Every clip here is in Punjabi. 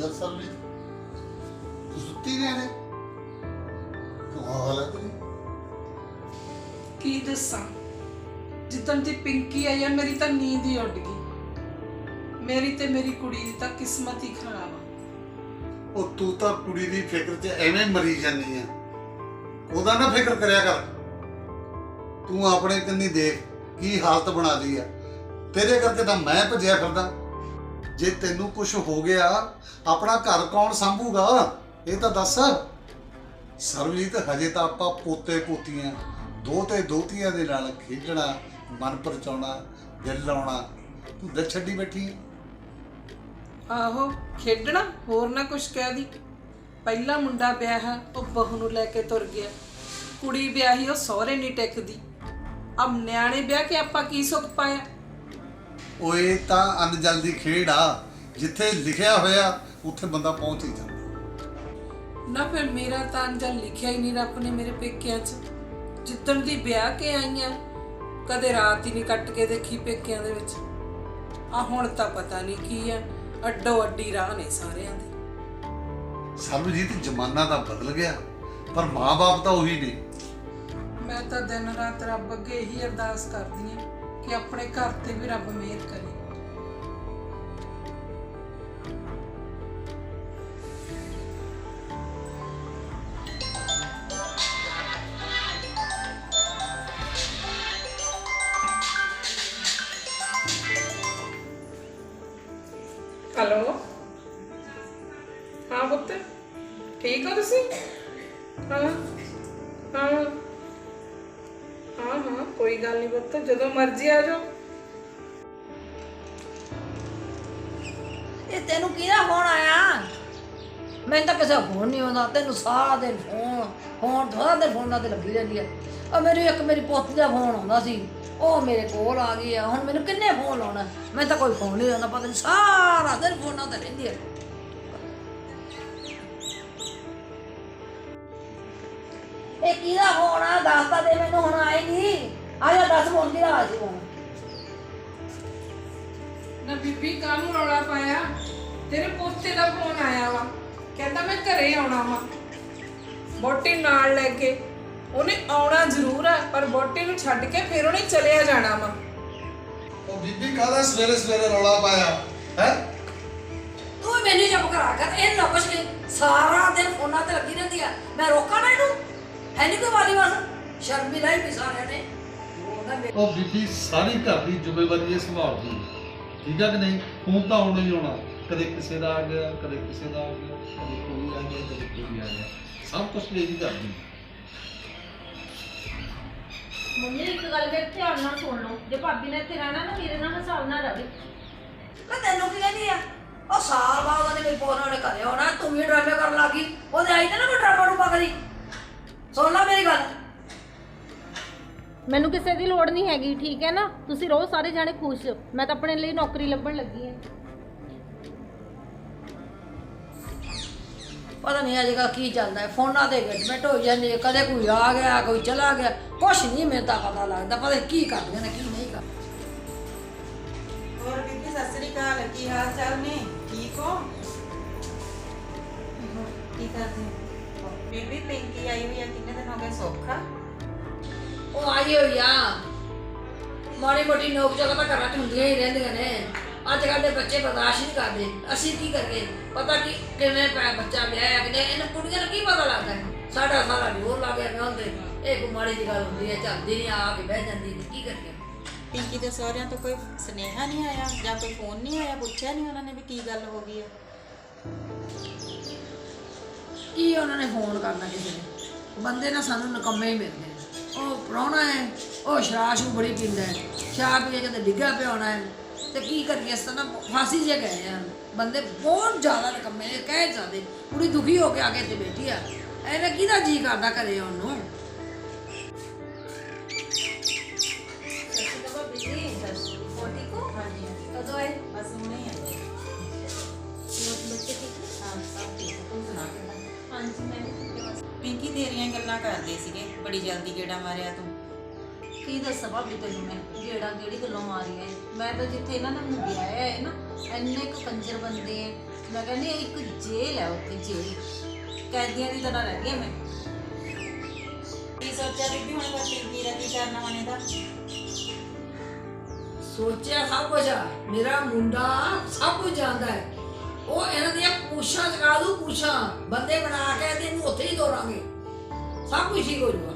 ਤੂੰ ਸੁੱਤੀ ਨੇ ਨੇ ਕਮਾਲ ਹੈ ਤੇਰੀ। ਕੀ ਦੱਸਾਂ? ਜਿੱਦਣ ਦੀ ਪਿੰਕੀ ਆਈ ਆ ਮੇਰੀ ਤਾਂ ਨੀਂਦ ਹੀ ਉੱਡ ਗਈ। ਮੇਰੀ ਤੇ ਮੇਰੀ ਕੁੜੀ ਦੀ ਤਾਂ ਕਿਸਮਤ ਹੀ ਖਰਾਬ ਆ। ਉਹ ਤੂੰ ਤਾਂ ਕੁੜੀ ਦੀ ਫਿਕਰ 'ਚ ਐਵੇਂ ਮਰੀ ਜਾਂਦੀ ਆ। ਉਹਦਾ ਨਾ ਫਿਕਰ ਕਰਿਆ ਕਰ। ਤੂੰ ਆਪਣੇ ਕੰਨੀ ਦੇਖ ਕੀ ਹਾਲਤ ਬਣਾ ਲਈ ਆ। ਤੇਰੇ ਕਰਕੇ ਤਾਂ ਮੈਂ ਭੱਜਿਆ ਫਿਰਦਾ। ਜੇ ਤੈਨੂੰ ਕੁਝ ਹੋ ਗਿਆ, ਆਪਣਾ ਘਰ ਕੌਣ ਸੰਭੂਗਾ? ਇਹ ਤਾਂ ਦੱਸ। ਸਰਵਜੀਤ ਹਜੇ ਤਾਂ ਆਪਾਂ ਪੋਤੇ ਪੋਤੀਆਂ ਦੋ ਤੇ ਦੋਤੀਆਂ ਦੇ ਨਾਲ ਖੇਡਣਾ, ਮਨ ਪਰਚਾਉਣਾ, ਦਿਲ ਲਾਉਣਾ। ਤੂੰ ਦਿਲ ਛੱਡੀ ਬੈਠੀ? ਆਹੋ, ਖੇਡਣਾ? ਹੋਰ ਨਾ ਕੁਛ ਕਹਿ ਦੀ। ਪਹਿਲਾ ਮੁੰਡਾ ਵਿਆਹ, ਉਹ ਬਹੂ ਨੂੰ ਲੈ ਕੇ ਤੁਰ ਗਿਆ। ਕੁੜੀ ਵਿਆਹੀ, ਉਹ ਸਹੁਰੇ ਨਹੀਂ ਟਿਕਦੀ। ਅਬ ਨਿਆਣੇ ਵਿਆਹ ਕੇ ਆਪਾਂ ਕੀ ਸੁੱਖ ਪਾਇਆ? ਓਏ ਤਾਂ ਅਨਜਲ ਦੀ ਖੇਡ ਆ। ਜਿੱਥੇ ਲਿਖਿਆ ਹੋਇਆ ਉੱਥੇ ਬੰਦਾ ਪਹੁੰਚ ਹੀ ਜਾਂਦਾ। ਨਾ ਫਿਰ ਮੇਰਾ ਤਾਂ ਅੰਜਲ ਲਿਖਿਆ ਹੀ ਨਹੀਂ ਰੱਬ ਨੇ ਮੇਰੇ ਪੇਕਿਆਂ 'ਚ। ਜਿੱਦਣ ਦੀ ਵਿਆਹ ਕੇ ਆਈਆਂ ਕਦੇ ਰਾਤ ਹੀ ਨਹੀਂ ਕੱਟ ਕੇ ਦੇਖੀ ਪੇਕਿਆਂ ਦੇ ਵਿੱਚ। ਆ ਹੁਣ ਤਾਂ ਪਤਾ ਨਹੀਂ ਕੀ ਆ ਅੱਡੋ ਅੱਡੀ ਰਾਹ ਨੇ ਸਾਰਿਆਂ ਦੇ। ਸਰਬਜੀਤ ਜ਼ਮਾਨਾ ਤਾਂ ਬਦਲ ਗਿਆ ਪਰ ਮਾਂ-ਬਾਪ ਤਾਂ ਉਹੀ ਨੇ। ਮੈਂ ਤਾਂ ਦਿਨ ਰਾਤ ਰੱਬ ਅੱਗੇ ਇਹੀ ਅਰਦਾਸ ਕਰਦੀ ਆ। ਕਿ ਆਪਣੇ ਘਰ ਤੇ ਵੀ ਰੱਬ ਮਿਹਰ ਕਰੇ। ਹੈਲੋ? ਹਾਂ ਪੁੱਤ, ਠੀਕ ਹੋ ਤੁਸੀਂ? ਹਾਂ ਹਾਂ। ਹਾਂ ਹਾਂ, ਕੋਈ ਗੱਲ ਨਹੀਂ ਪੁੱਤ, ਜਦੋਂ ਮਰਜ਼ੀ ਆ ਜਾਓ। ਇਹ ਤੈਨੂੰ ਕਿਹਦਾ ਫੋਨ ਆਇਆ? ਮੈਨੂੰ ਤਾਂ ਕਿਸੇ ਦਾ ਫੋਨ ਨਹੀਂ ਆਉਂਦਾ, ਤੈਨੂੰ ਸਾਰਾ ਦਿਨ ਫੋਨ ਫੋਨ ਸਾਰਾ ਦਿਨ ਫੋਨਾਂ ਤੇ ਲੱਗੀ ਰਹਿੰਦੀ ਹੈ ਉਹ ਮੇਰੀ ਇੱਕ ਮੇਰੀ ਪੋਤੀ ਦਾ ਫੋਨ ਆਉਂਦਾ ਸੀ, ਉਹ ਮੇਰੇ ਕੋਲ ਆ ਗਈ ਆ, ਹੁਣ ਮੈਨੂੰ ਕਿੰਨੇ ਫੋਨ ਲਾਉਣਾ ਮੈਂ ਤਾਂ ਕੋਈ ਫੋਨ ਨਹੀਂ ਆਉਂਦਾ, ਪਤਾ ਨਹੀਂ ਸਾਰਾ ਦਿਨ ਫੋਨਾਂ ਤੇ ਰਹਿੰਦੀ ਹੈ ਇਹ ਕਿਹਦਾ ਫੋਨ ਆ? ਦੱਸ ਤਾਂ ਦੇ ਮੈਨੂੰ ਹੁਣ ਆਏ ਨਹੀਂ ਆ ਜਾ ਦੱਸ ਫੋਨ ਕਿਹਦਾ ਆ ਸੀ ਫੋਨ ਨਾ ਬੀਬੀ ਕਾਹਨੂੰ ਰੌਲਾ ਪਾਇਆ। ਤੇਰੇ ਪੋਤੇ ਦਾ ਫੋਨ ਆਇਆ ਵਾ। ਕਹਿੰਦਾ ਮੈਂ ਘਰੇ ਆਉਣਾ ਵਾ। ਬੋਟੀ ਨਾਲ ਲੈ ਕੇ। ਉਹਨੇ ਆਉਣਾ ਜ਼ਰੂਰ ਆ ਪਰ ਬੋਟੀ ਨੂੰ ਛੱਡ ਕੇ ਫਿਰ ਉਹਨੇ ਚਲਿਆ ਜਾਣਾ ਵਾ। ਉਹ ਬੀਬੀ ਕਾਹਦਾ ਸਵੇਰੇ ਸਵੇਰੇ ਰੌਲਾ ਪਾਇਆ? ਹੈ? ਤੂੰ ਵੀ ਮੈਨੂੰ ਚੁੱਪ ਕਰਾ ਕਰ। ਇਹ ਨਾ ਕੁਛ ਨਹੀਂ ਸਾਰਾ ਦਿਨ ਫੋਨਾਂ ਤੇ ਲੱਗੀ ਰਹਿੰਦੀ ਆ। ਮੈਂ ਰੋਕਾਂ ਨਾ ਇਹਨੂੰ? ਹੈ ਨਹੀਂ ਕੋਈ ਵਾਲੀ ਬਸ ਸ਼ਰਮ ਵੀ ਲਾਈ ਵੀ ਸਾਰਿਆਂ ਨੇ। ਉਹ ਮੇ- ਬੀਬੀ ਸਾਰੀ ਘਰ ਦੀ ਜ਼ਿੰਮੇਵਾਰੀ ਇਹ ਸੰਭਾਲਦੀ ਹੈ। ਠੀਕ ਹੈ ਕਿ ਨਹੀਂ? ਫੋਨ ਤਾਂ ਆਉਣਾ ਹੀ ਆਉਣਾ। ਕਦੇ ਕਿਸੇ ਦਾ ਆ ਗਿਆ ਕਦੇ ਕਿਸੇ ਦਾ ਆ ਗਿਆ ਕਦੇ ਕੋਈ ਆ ਗਿਆ ਕਦੇ ਕੋਈ ਆ ਗਿਆ। ਸਭ ਕੁਝ ਇਹ ਹੀ ਕਰਦੀ ਮੰਮੀ ਇੱਕ ਗੱਲ ਮੇਰੇ ਧਿਆਨ ਨਾਲ ਸੁਣ ਲਓ। ਜੇ ਭਾਬੀ ਨੇ ਇੱਥੇ ਰਹਿਣਾ ਨਾ ਮੇਰੇ ਨਾਲ ਹਿਸਾਬ ਨਾਲ ਰਵੇ ਮੈਂ ਤੈਨੂੰ ਕੀ ਕਹਿੰਦੀ ਆ? ਉਹ ਸਾਲ ਬਾਅਦ ਉਹਨੇ ਮੇਰੀ ਪੋਰਾਂ ਨੇ ਘਰੇ ਆਉਣਾ ਤੂੰ ਵੀ ਡਰਾਮੇ ਕਰਨ ਲੱਗੀ ਉਹਦੇ ਆਈ ਤੇ ਨਾ ਕੋਈ ਡਰਾਮਾ ਨੂੰ ਕਰੀ। ਸੁਣ ਲੈ ਮੇਰੀ ਗੱਲ। ਮੈਨੂੰ ਕਿਸੇ ਦੀ ਲੋੜ ਨਹੀਂ ਹੈਗੀ ਠੀਕ ਹੈ ਨਾ? ਤੁਸੀਂ ਰਹੋ ਸਾਰੇ ਜਾਣੇ ਖੁਸ਼ ਮੈਂ ਤਾਂ ਆਪਣੇ ਲਈ ਨੌਕਰੀ ਲੱਭਣ ਲੱਗੀ ਹਾਂ। ਪਤਾ ਨਹੀਂ ਅੱਜ ਕੱਲ੍ਹ ਕੀ ਚੱਲਦਾ ਹੈ। ਫੋਨਾਂ ਤੇ ਗੱਡਮੈਂਟ ਹੋ ਜਾਂਦੀ ਹੈ ਕਦੇ ਕੋਈ ਆ ਗਿਆ ਕੋਈ ਚਲਾ ਗਿਆ। ਕੁਛ ਨਹੀਂ ਮੈਨੂੰ ਤਾਂ ਪਤਾ ਲੱਗਦਾ। ਪਤਾ ਨੀ ਕੀ ਕਰਦੇ ਨੇ ਕੀ ਨਹੀਂ ਕਰਦੇ। ਹੋਰ ਬੀਬੀ ਸਤਿ ਸ੍ਰੀ ਅਕਾਲ। ਕੀ ਹਾਲ ਚਾਲ ਨੇ? ਠੀਕ ਹੋ? ਕੀ ਕਰਦੇ? ਹੋ? ਬੀਬੀ ਪਿੰਕੀ ਆਈ ਹੋਈ ਆ ਕਿੰਨੇ ਦਿਨ ਹੋ ਗਏ ਸੌਖਾ? ਉਹ ਆਈ ਹੋਈ ਆ। ਮਾੜੀ ਮੋਟੀ ਨੋਕ ਜਗ੍ਹਾ ਤਾਂ ਘਰਾਂ 'ਚ ਹੁੰਦੀਆਂ ਹੀ ਰਹਿੰਦੀਆਂ ਨੇ। ਅੱਜ ਕੱਲ੍ਹ ਦੇ ਬੱਚੇ ਬਰਦਾਸ਼ਤ ਨਹੀਂ ਕਰਦੇ। ਅਸੀਂ ਕੀ ਕਰੀਏ? ਪਤਾ ਕੀ ਕਿਵੇਂ ਪੈ ਬੱਚਾ ਵਿਆਹਿਆ ਕਿ ਨਹੀਂ ਇਹਨਾਂ ਕੁੜੀਆਂ ਨੂੰ ਕੀ ਪਤਾ ਲੱਗਦਾ? ਹੈ? ਸਾਡਾ ਸਾਰਾ ਜੋਰ ਲੱਗ ਗਿਆ ਵਿਆਹ ਤੇ। ਇਹ ਕੋਈ ਮਾੜੀ ਜਿਹੀ ਗੱਲ ਹੁੰਦੀ ਹੈ ਚੱਲਦੀ ਨਹੀਂ ਆ ਕੇ ਬਹਿ ਜਾਂਦੀ ਨੇ ਕੀ ਕਰੀਏ? ਪਿੰਕੀ ਦੇ ਸਹੁਰਿਆਂ ਤੋਂ ਕੋਈ ਸੁਨੇਹਾ ਨਹੀਂ ਆਇਆ ਜਾਂ ਕੋਈ ਫੋਨ ਨਹੀਂ ਆਇਆ ਪੁੱਛਿਆ ਨਹੀਂ ਉਹਨਾਂ ਨੇ ਵੀ ਕੀ ਗੱਲ ਹੋ ਗਈ ਹੈ? ਕੀ ਉਹਨਾਂ ਨੇ ਫੋਨ ਕਰਨਾ ਕਿਸੇ ਨੇ? ਬੰਦੇ ਨਾ ਸਾਨੂੰ ਨਕੰਮੇ ਹੀ ਮਿਲਦੇ ਨੇ ਉਹ ਪ੍ਰਾਹੁਣਾ ਹੈ, ਉਹ ਸ਼ਰਾਬ ਸ਼ੂ ਬੜੀ ਪੀਂਦਾ ਹੈ। ਸ਼ਰਾਬ ਪੀ ਕੇ ਕਿਤੇ ਡਿੱਗਾ ਪਿਆ ਹੈ। ਤੇ ਕੀ ਕਰੀਏ, ਇਸ ਤਰ੍ਹਾਂ ਫਾਸੀ ਜੇ ਗਏ ਆ। ਬੰਦੇ ਬਹੁਤ ਜ਼ਿਆਦਾ ਨਕੰਮੇ ਨੇ, ਕਹਿ ਜਾਂਦੇ ਕੁੜੀ ਦੁਖੀ ਹੋ ਕੇ ਆ ਕੇ ਇੱਥੇ ਬੈਠੀ ਆ। ਐਵੇਂ ਕਿਹਦਾ ਜੀ ਕਰਦਾ ਘਰੇ ਉਹਨੂੰ ਤੇਰੀਆਂ ਗੱਲਾਂ ਕਰਦੇ ਸੀਗੇ ਬੜੀ ਜਲਦੀ ਗੇੜਾ ਮਾਰਿਆ ਤੂੰ। ਕੀ ਦੱਸਾਂ ਭਾਬੀ ਤੈਨੂੰ ਮੈਂ ਜਿਹੜਾ ਕਿਹੜੀ ਗੱਲੋਂ ਮਾਰੀ ਹੈ ਮੈਂ ਤਾਂ ਜਿੱਥੇ ਇਹਨਾਂ ਨੇ ਮੈਨੂੰ ਵਿਆਹਿਆ ਹੈ ਨਾ ਇੰਨੇ ਕੁ ਕੰਜਰ ਬੰਦੇ ਹੈ ਮੈਂ ਕਹਿੰਦੀ ਇਹ ਇੱਕ ਜੇਲ੍ਹ ਹੈ ਉੱਥੇ ਜੇਲ੍ਹ। ਕੈਦੀਆਂ ਦੀ ਤਰ੍ਹਾਂ ਰਹਿ ਗਈ ਮੈਂ। ਕੀ ਸੋਚਿਆ ਬੀਬੀ ਹੁਣ ਬੱਤੀ ਵੀਰਾ ਕੀ ਕਰਨਾ ਹੁਣ ਇਹਦਾ? ਸੋਚਿਆ ਸਭ ਕੁਝ ਆ। ਮੇਰਾ ਮੁੰਡਾ ਸਭ ਕੁਝ ਜਾਣਦਾ ਹੈ। ਉਹ ਇਹਨਾਂ ਦੀਆਂ ਪੁੱਛਾਂ ਚਕਾ ਦੂ ਪੁੱਛਾਂ। ਬੰਦੇ ਬਣਾ ਕੇ ਤੇ ਇਹਨੂੰ ਉੱਥੇ ਹੀ ਦੋਰਾਂਗੇ ਸਭ ਕੁਝ ਹੀ ਹੋ ਜਾਊਗਾ।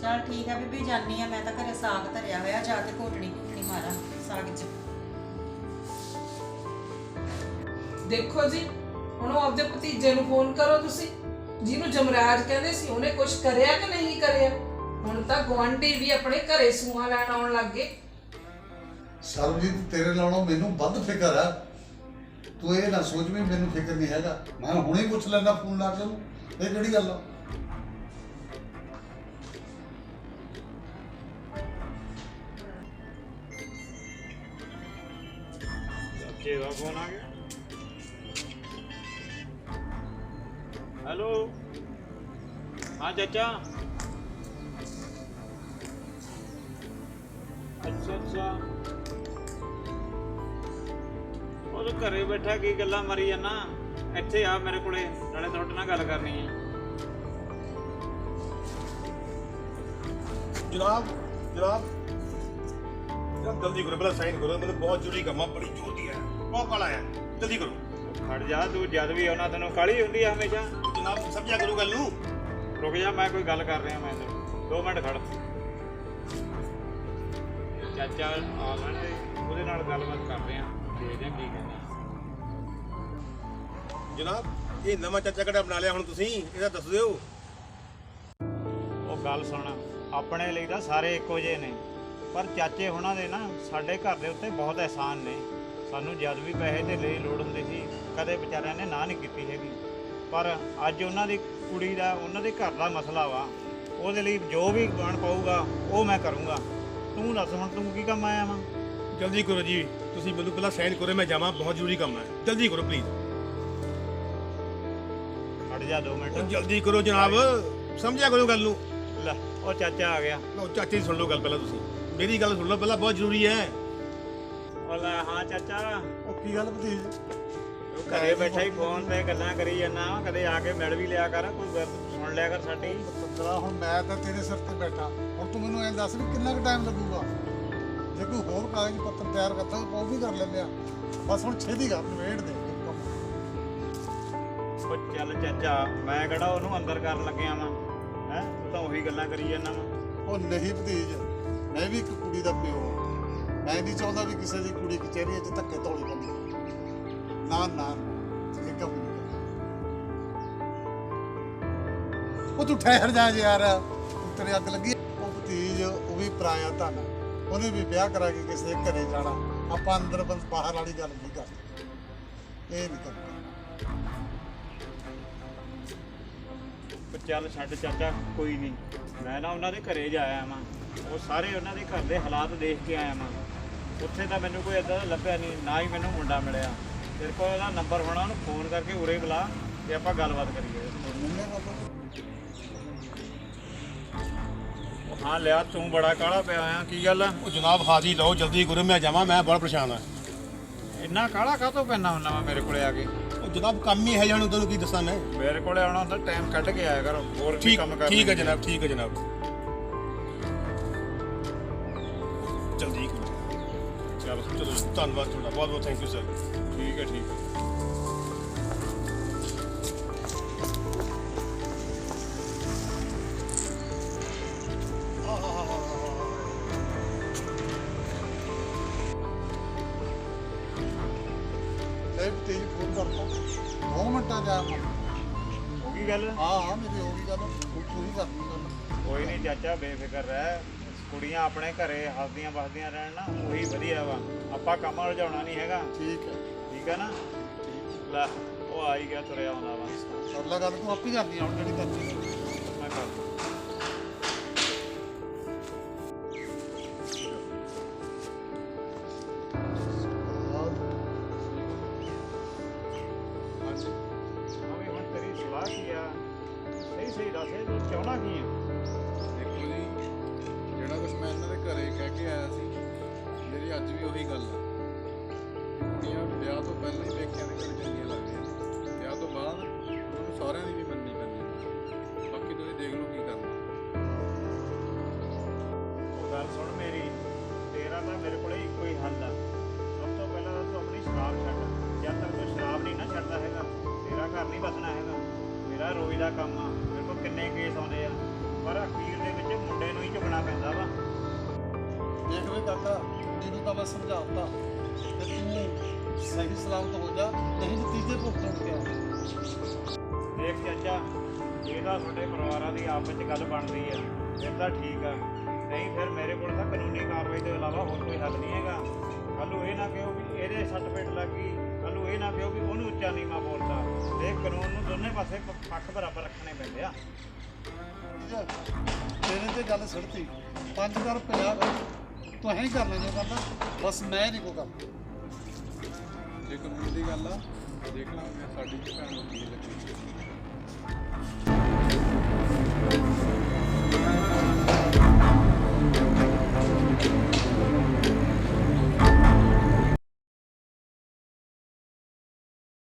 ਚਲ ਠੀਕ ਆ ਬੀਬੀ ਜਾਨੀ ਆ। ਮੈਂ ਤਾਂ ਘਰੇ ਸਾਗ ਧਰਿਆ ਹੋਇਆ ਜਾ ਕੇ ਘੋਟਣੀ ਘੋਟਣੀ ਮਾਰਾਂ ਸਾਗ 'ਚ। ਦੇਖੋ ਜੀ ਹੁਣ ਉਹ ਆਪਦੇ ਭਤੀਜੇ ਨੂੰ ਫੋਨ ਕਰੋ ਤੁਸੀਂ। ਜਿਹਨੂੰ ਜਮਰਾਜ ਕਹਿੰਦੇ ਸੀ ਉਹਨੇ ਕੁਝ ਕਰਿਆ ਕਿ ਨਹੀਂ ਕਰਿਆ? ਹੁਣ ਤਾਂ ਗਵਾਂਢੀ ਵੀ ਆਪਣੇ ਘਰੇ ਸੂਆਂ ਲੈਣ ਆਉਣ ਲੱਗ ਗਏ। ਸਰਬਜੀਤ ਤੇਰੇ ਨਾਲੋਂ ਮੈਨੂੰ ਵੱਧ ਫਿਕਰ ਆ। ਤੂੰ ਇਹ ਨਾ ਸੋਚ ਵੀ ਮੈਨੂੰ ਫਿਕਰ ਨਹੀਂ ਹੈਗਾ। ਮੈਂ ਹੁਣੇ ਪੁੱਛ ਲੈਂਦਾ ਫੋਨ ਲਾ ਕੇ ਉਹਨੂੰ। ਇਹ ਕਿਹੜੀ ਗੱਲ ਆ? ਚਾਚੇ ਦਾ ਫੋਨ ਆ ਗਿਆ। ਹੈਲੋ? ਹਾਂ, ਚਾਚਾ? ਅੱਛਾ ਅੱਛਾ। ਉਹ ਘਰੇ ਬੈਠਾ ਕੀ ਗੱਲਾਂ ਮਾਰੀ ਜਾਂਦਾ? ਇੱਥੇ ਆ ਮੇਰੇ ਕੋਲੇ, ਨਾਲੇ ਤੁਹਾਡੇ ਨਾਲ ਗੱਲ ਕਰਨੀ ਹੈ। ਜਨਾਬ ਜਨਾਬ। ਜਨਾਬ ਜਲਦੀ ਕਰੋ, ਪਹਿਲਾਂ ਸਾਈਨ ਕਰੋ, ਮੈਨੂੰ ਬਹੁਤ ਜ਼ਰੂਰੀ ਕੰਮ ਆ, ਬੜੀ ਜ਼ਰੂਰੀ ਹੈ। ਬਹੁਤ ਕਾਲਾ ਹੈ ਜਲਦੀ ਕਰੋ। ਖੜ ਜਾ ਤੂੰ ਜਦ ਵੀ ਆਉਣਾ ਤੈਨੂੰ ਕਾਲੀ ਹੁੰਦੀ ਆ ਹਮੇਸ਼ਾ। ਜਨਾਬ ਸਮਝਿਆ ਕਰੋ ਗੱਲ ਨੂੰ। ਰੁਕ ਜਾ ਮੈਂ ਕੋਈ ਗੱਲ ਕਰ ਰਿਹਾ ਮੈਂ ਤੈਨੂੰ। 2 ਮਿੰਟ ਖੜ। ਚਾਚਾ ਆ ਲੈਣ ਦੇ ਉਹਦੇ ਨਾਲ ਗੱਲਬਾਤ ਕਰਦੇ ਆ ਦੇਖਦੇ ਆ ਕੀ ਕਹਿੰਦਾ। ਜਨਾਬ ਇਹ ਨਵਾਂ ਚਾਚਾ ਕਿਹੜਾ ਬਣਾ ਲਿਆ ਹੁਣ ਤੁਸੀਂ? ਇਹਦਾ ਦੱਸ ਦਿਓ। ਉਹ ਗੱਲ ਸੁਣ ਆਪਣੇ ਲਈ ਤਾਂ ਸਾਰੇ ਇੱਕੋ ਜਿਹੇ ਨੇ। ਪਰ ਚਾਚੇ ਹੁਣਾਂ ਦੇ ਨਾ ਸਾਡੇ ਘਰ ਦੇ ਉੱਤੇ ਬਹੁਤ ਅਹਿਸਾਨ ਨੇ। ਸਾਨੂੰ ਜਦ ਵੀ ਪੈਸੇ ਦੇ ਲਈ ਲੋੜ ਹੁੰਦੀ ਸੀ ਕਦੇ ਵਿਚਾਰਿਆਂ ਨੇ ਨਾ ਨਹੀਂ ਕੀਤੀ ਹੈਗੀ। ਪਰ ਅੱਜ ਉਹਨਾਂ ਦੀ ਕੁੜੀ ਦਾ ਉਹਨਾਂ ਦੇ ਘਰ ਦਾ ਮਸਲਾ ਵਾ ਉਹਦੇ ਲਈ ਜੋ ਵੀ ਬਣ ਪਾਊਗਾ ਉਹ ਮੈਂ ਕਰੂੰਗਾ। ਤੂੰ ਦੱਸ ਹੁਣ ਤੂੰ ਕੀ ਕੰਮ ਆਇਆ ਵਾ? ਜਲਦੀ ਕਰੋ ਜੀ ਤੁਸੀਂ ਮੈਨੂੰ ਪਹਿਲਾਂ ਸਾਈਨ ਕਰੋ ਮੈਂ ਜਾਵਾਂ ਬਹੁਤ ਜ਼ਰੂਰੀ ਕੰਮ ਹੈ। ਜਲਦੀ ਕਰੋ ਪਲੀਜ਼ ਖੜ ਜਾ 2 ਉਹ ਮਿੰਟ ਜਲਦੀ ਕਰੋ ਜਨਾਬ ਸਮਝਿਆ ਕਰੋ ਗੱਲ ਨੂੰ। ਲੈ ਉਹ ਚਾਚਾ ਆ ਗਿਆ। ਲਓ ਚਾਚੇ ਦੀ ਸੁਣ ਲਓ ਗੱਲ ਪਹਿਲਾਂ ਤੁਸੀਂ। ਮੇਰੀ ਗੱਲ ਸੁਣ ਲਓ ਪਹਿਲਾਂ ਬਹੁਤ ਜ਼ਰੂਰੀ ਹੈ। ਉਹ ਲੈ ਹਾਂ ਚਾਚਾ। ਉਹ ਕੀ ਗੱਲ ਭਤੀਜ? ਉਹ ਘਰੇ ਬੈਠਾ ਹੀ ਫੋਨ ਤੇ ਗੱਲਾਂ ਕਰੀ ਜਾਂਦਾ ਕਦੇ ਆ ਕੇ ਮਿਲ ਵੀ ਲਿਆ ਕਰ ਕੋਈ ਗੱਲ ਸੁਣ ਲਿਆ ਕਰ ਸਾਡੀ। ਤਰਾ ਹੁਣ ਮੈਂ ਤਾਂ ਤੇਰੇ ਸਿਰ ਤੇ ਬੈਠਾ। ਹੁਣ ਤੂੰ ਮੈਨੂੰ ਐਂ ਦੱਸ ਵੀ ਕਿੰਨਾ ਕੁ ਟਾਈਮ ਲੱਗੂਗਾ? ਜੇ ਕੋਈ ਹੋਰ ਕਾਗਜ਼ ਪੱਤਰ ਤਿਆਰ ਕਰਤਾ ਤਾਂ ਉਹ ਵੀ ਕਰ ਲੈਂਦੇ ਆ। ਬਸ ਹੁਣ ਛੇਤੀ ਕਰ ਨਿਬੇੜ ਦੇ। ਉਹ ਚੱਲ ਚਾਚਾ ਮੈਂ ਕਿਹੜਾ ਉਹਨੂੰ ਅੰਦਰ ਕਰਨ ਲੱਗਿਆ ਵਾਂ। ਹੈ ਤੂੰ ਤਾਂ ਉਹੀ ਗੱਲਾਂ ਕਰੀ ਜਾਂਦਾ ਵਾ। ਉਹ ਨਹੀਂ ਭਤੀਜ ਮੈਂ ਵੀ ਇੱਕ ਕੁੜੀ ਦਾ ਪਿਓ ਹਾਂ ਮੈਂ ਨਹੀਂ ਚਾਹੁੰਦਾ ਵੀ ਕਿਸੇ ਦੀ ਕੁੜੀ ਕਚਹਿਰੀਆਂ 'ਚ ਧੱਕੇ ਧੌਲੀ ਬੰਦੀ ਨਾ ਨਾ, ਇਹ ਕੰਮ ਨਹੀਂ ਉਹ ਤੂੰ ਠਹਿਰ ਜਾ ਯਾਰ ਤੇਰੇ ਅੱਗ ਲੱਗੀ। ਉਹ ਭਤੀਜ, ਉਹ ਵੀ ਪਰਾਇਆ ਧਨ ਉਹਨੇ ਵੀ ਵਿਆਹ ਕਰਾ ਕੇ ਕਿਸੇ ਘਰੇ ਜਾਣਾ। ਆਪਾਂ ਅੰਦਰ ਬੰਦ ਬਾਹਰ ਵਾਲੀ ਗੱਲ ਨਹੀਂ ਕਰਦੇ ਇਹ ਨਹੀਂ ਕਰਨਾ ਚੱਲ ਛੱਡ ਚਾਚਾ, ਕੋਈ ਨਹੀਂ। ਮੈਂ ਨਾ ਉਹਨਾਂ ਦੇ ਘਰੇ ਜਾਇਆ ਵਾਂ। ਉਹ ਸਾਰੇ ਉਹਨਾਂ ਦੇ ਘਰ ਦੇ ਹਾਲਾਤ ਦੇਖ ਕੇ ਆਇਆ ਵਾਂ। ਉੱਥੇ ਤਾਂ ਮੈਨੂੰ ਕੋਈ ਏਦਾਂ ਦਾ ਲੱਭਿਆ ਨਹੀਂ ਨਾ ਹੀ ਮੈਨੂੰ ਮੁੰਡਾ ਮਿਲਿਆ। ਤੇਰੇ ਕੋਲ ਉਹਦਾ ਨੰਬਰ ਹੋਣਾ ਉਹਨੂੰ ਫੋਨ ਕਰਕੇ ਉਰੇ ਬੁਲਾ ਤੇ ਆਪਾਂ ਗੱਲਬਾਤ ਕਰੀਏ। ਉਹ ਹਾਂ ਲਿਆ ਤੂੰ ਬੜਾ ਕਾਲਾ ਪਿਆ ਆ ਕੀ ਗੱਲ ਆ? ਉਹ ਜਨਾਬ ਹਾਜ਼ਰੀ ਲਓ ਜਲਦੀ ਕਰੋ ਮੈਂ ਜਾਵਾਂ ਮੈਂ ਬੜਾ ਪਰੇਸ਼ਾਨ ਹਾਂ ਇੰਨਾ ਕਾਲਾ ਕਾਹਤੋਂ ਪੈਣਾ ਹੁੰਦਾ ਵਾ ਮੇਰੇ ਕੋਲੇ ਆ ਕੇ? ਉਹ ਜਨਾਬ ਕੰਮ ਹੀ ਹੈ ਜਾਨੂੰ ਤੁਹਾਨੂੰ ਕੀ ਦੱਸਾਂ ਮੈਂ? ਮੇਰੇ ਕੋਲੇ ਆਉਣਾ ਹੁੰਦਾ ਟਾਈਮ ਕੱਢ ਕੇ ਆਇਆ ਕਰ ਹੋਰ ਵੀ ਠੀਕ ਕੰਮ ਕਰ ਠੀਕ ਹੈ ਜਨਾਬ ਠੀਕ ਹੈ ਜਨਾਬ। ਧੰਨਵਾਦ ਤੁਹਾਡਾ ਬਹੁਤ ਬਹੁਤ ਥੈਂਕ ਯੂ ਸਰ ਠੀਕ ਹੈ ਠੀਕ ਹੈ ਲੈ ਭਤੀਜ ਫੋਨ ਕਰਤਾ ਦੋ ਮਿੰਟਾਂ ਜਾ ਹੋ ਗਈ ਗੱਲ ਹਾਂ ਹਾਂ ਮੇਰੀ ਹੋ ਗਈ ਗੱਲ ਹੁਣ ਤੂੰ ਹੀ ਕਰਨੀ ਗੱਲ ਕੋਈ ਨਹੀਂ ਚਾਚਾ ਬੇਫਿਕਰ ਰਹਿ ਕੁੜੀਆਂ ਆਪਣੇ ਘਰੇ ਹੱਸਦੀਆਂ ਵਸਦੀਆਂ ਰਹਿਣ ਨਾ ਉਹੀ ਵਧੀਆ ਵਾ। ਆਪਾਂ ਕੰਮ ਉਲਝਾਉਣਾ ਨਹੀਂ ਹੈਗਾ। ਠੀਕ ਹੈ। ਠੀਕ ਹੈ ਨਾ? ਲੈ ਉਹ ਆ ਹੀ ਗਿਆ ਤੁਰਿਆ ਆਉਂਦਾ ਵਾ। ਕਰ ਲੈ ਗੱਲ ਤੂੰ ਆਪੀ ਕਰਨੀ ਆ ਹੁਣ ਜਿਹੜੀ ਕਰਨੀ ਆ। ਮੈਂ ਕਰ ਦੂੰ। ਹਾਂਜੀ। ਹਾਂ ਵੀ ਹੁਣ ਤੇਰੀ ਸਲਾਹ ਕੀ ਆ? ਸਹੀ ਸਹੀ ਦੱਸ ਤੂੰ ਚਾਹਣਾ ਕੀ ਆ? ਮੇਰੀ ਅੱਜ ਵੀ ਉਹੀ ਗੱਲ ਹੈ ਕੁੜੀਆਂ ਵਿਆਹ ਤੋਂ ਪਹਿਲਾਂ ਹੀ ਪੇਕਿਆਂ ਦੇ ਘਰ ਜਾਂਦੀਆਂ ਲੱਗਦੀਆਂ ਸਹੁਰਿਆਂ ਦੀ ਵੀ ਮੰਨਣੀ ਪੈਂਦੀ ਬਾਕੀ ਤੁਸੀਂ ਦੇਖ ਲਓ ਕੀ ਕਰਨਾ। ਉਹ ਗੱਲ ਸੁਣ ਮੇਰੀ, ਤੇਰਾ ਤਾਂ ਮੇਰੇ ਕੋਲੇ ਇੱਕੋ ਹੀ ਹੱਲ ਆ। ਸਭ ਤੋਂ ਪਹਿਲਾਂ ਤਾਂ ਤੂੰ ਆਪਣੀ ਸ਼ਰਾਬ ਛੱਡ। ਜਦ ਤੱਕ ਤੂੰ ਸ਼ਰਾਬ ਨਹੀਂ ਨਾ ਛੱਡਦਾ ਹੈਗਾ, ਤੇਰਾ ਘਰ ਨਹੀਂ ਬਸਣਾ ਹੈਗਾ। ਮੇਰਾ ਰੋਈ ਦਾ ਕੰਮ ਆ। ਮੇਰੇ ਕੋਲ ਕਿੰਨੇ ਕੇਸ ਆਉਂਦੇ ਆ। ਪਰ ਅਖੀਰ ਦੇ ਵਿੱਚ ਮੁੰਡੇ ਨੂੰ ਹੀ ਝੁਕਣਾ ਪੈਂਦਾ ਵਾ। ਦੇਖ ਵੇ ਕਾਕਾ ਮੈਨੂੰ ਤਾਂ ਮੈਂ ਸਮਝਾਉਂਦਾ ਕਿ ਤੂੰ ਸਹੀ ਸਲਾਮਤ ਹੋ ਜਾ ਨਹੀਂ ਤਾਂ ਤੀਜੇ ਭੁਗਤਣ ਤੇ ਆ ਦੇਖ ਚਾਚਾ ਇਹ ਤਾਂ ਤੁਹਾਡੇ ਪਰਿਵਾਰਾਂ ਦੀ ਆਪਸ ਵਿੱਚ ਗੱਲ ਬਣਦੀ ਆ। ਫਿਰ ਤਾਂ ਠੀਕ ਆ। ਨਹੀਂ ਫਿਰ ਮੇਰੇ ਕੋਲ ਤਾਂ ਕਾਨੂੰਨੀ ਕਾਰਵਾਈ ਤੋਂ ਇਲਾਵਾ ਹੋਰ ਕੋਈ ਹੱਲ ਨਹੀਂ ਹੈਗਾ। ਕੱਲੂ ਇਹ ਨਾ ਕਿਹੋ ਵੀ ਇਹਦੇ ਸੱਟ ਪੇਟ ਲੱਗੀ ਕੱਲੂ ਇਹ ਨਾ ਕਿਹੋ ਵੀ ਉਹਨੂੰ ਉੱਚਾ ਨੀਵਾਂ ਬੋਲਦਾ। ਦੇਖ ਕਾਨੂੰਨ ਨੂੰ ਦੋਨੇ ਪਾਸੇ ਪੱਖ ਬਰਾਬਰ ਰੱਖਣੇ ਪੈਂਦੇ ਆ। ਤੇਰੇ ਤੇ ਗੱਲ ਸੜਤੀ 5 ਕਰ 50 ਕਰ ਤੂੰ ਐਂ ਹੀ ਕਰ ਲੈਂਦਾ ਕਰਦਾ ਬਸ ਮੈਂ ਨਹੀਂ ਕੋ ਕਰਦਾ ਜੇ ਕਾਨੂੰਨ ਦੀ ਗੱਲ ਆ ਤਾਂ ਦੇਖ ਲਾਂਗੇ ਸਾਡੀ ਕੀ ਭੈਣ ਨੂੰ ਕੀ ਲੱਗੀ